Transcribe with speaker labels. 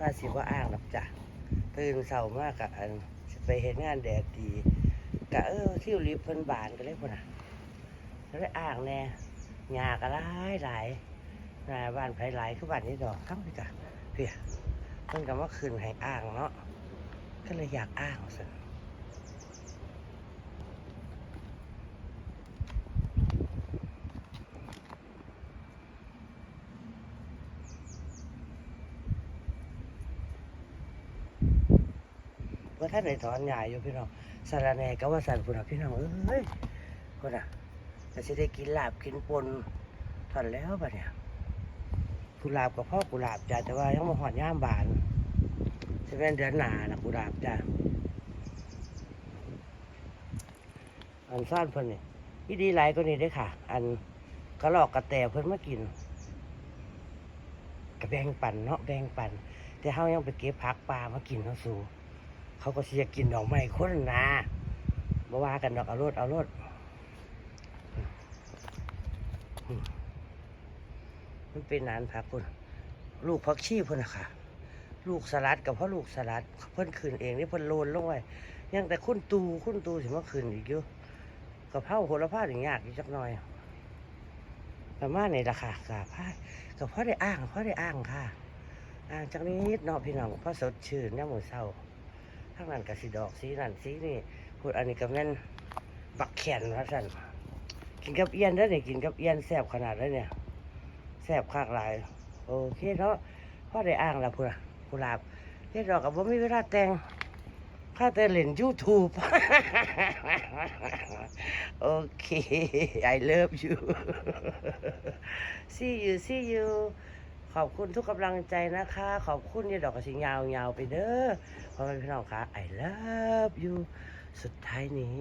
Speaker 1: ว่าสิว่าอ้างหรอกจ้ะตื่นเช้ามากกะอันไปเห็นงานแดดดีกะเออที่ริบเพิ่นบานกันเลยพุ่นอะก็เลยอ้างแน่หยาก็หลายหลายหน้าบ้านไผหลายคือบ้านนี้ดอกทั้งพี่กะเพี่ยเพิ่นก็มาคืนให้อ้างเนาะก็เลยอยากอ้างสิ ว่าท่านไหนถอนหญ้าอยู่พี่น้องสารแหน่ก็ว่าสันพุ่นน่ะพี่น้องเอ้ยพุ่นน่ะจะสิได้กินลาบกินปนถอนแล้วบัดเนี่ยกุหลาบกับพ่อกุหลาบจ้ะแต่ว่ายังมาหอดย่ามบานจะเป็นเดือนหนานะกุหลาบจ้ะอันซ่อนเพิ่นนี่อีดีหลายก็นี่ได้ค่ะ อันกระหลอกกระแตเพิ่นมากินกระแบงปั่นเนาะแบงปั่นแต่เฮายังไปเก็บผักปลามากินเนาะสู เขาก็สิจะกินดอกไม้คนนาบ่ว่ากันดอกเอารถเอารถมันเป็นนานพักพุ่นลูกพักชีพุ่นนะค่ะ ลูกสลัดกับพ่อลูกสลัด เพิ่นคืนเองนี่เพิ่นโลนลงไว้ยังแต่คุณตูคุณตูสิมาคืนอีกอยู่กับเผาโหระพาอย่างยากอีกจักหน่อยประมาณนี้ละค่ะกับพากับพ่อได้อ้างพ่อได้อ้างค่ะ อ้างจักนี้นิดเนาะพี่น้องพ่อสดชื่นเนี่ยามมือเศร้า ทั้งนั้นก็สีดอกสีนั่นสีนี่พูดอันนี้ก็แม่นบักแขนว่าสั่นกินกับเอียนได้เนี่ยกินกับเอียนแซบขนาดนั้เนี่ยแซบคากหลายโอเคเนาะพ่อได้อ้างแล้วพูดกุหลาบเฮ็ดดอกกับว่ามีเวลาแต่งข้าแต่เล่นยูทูบโอเค I love you see you see you ขอบคุณทุกกำลังใจนะคะ ขอบคุณยี่ดอกกระสิยาวยาวๆไปเด้อพ่อแม่พี่น้องคะ I love you สุดท้ายนี้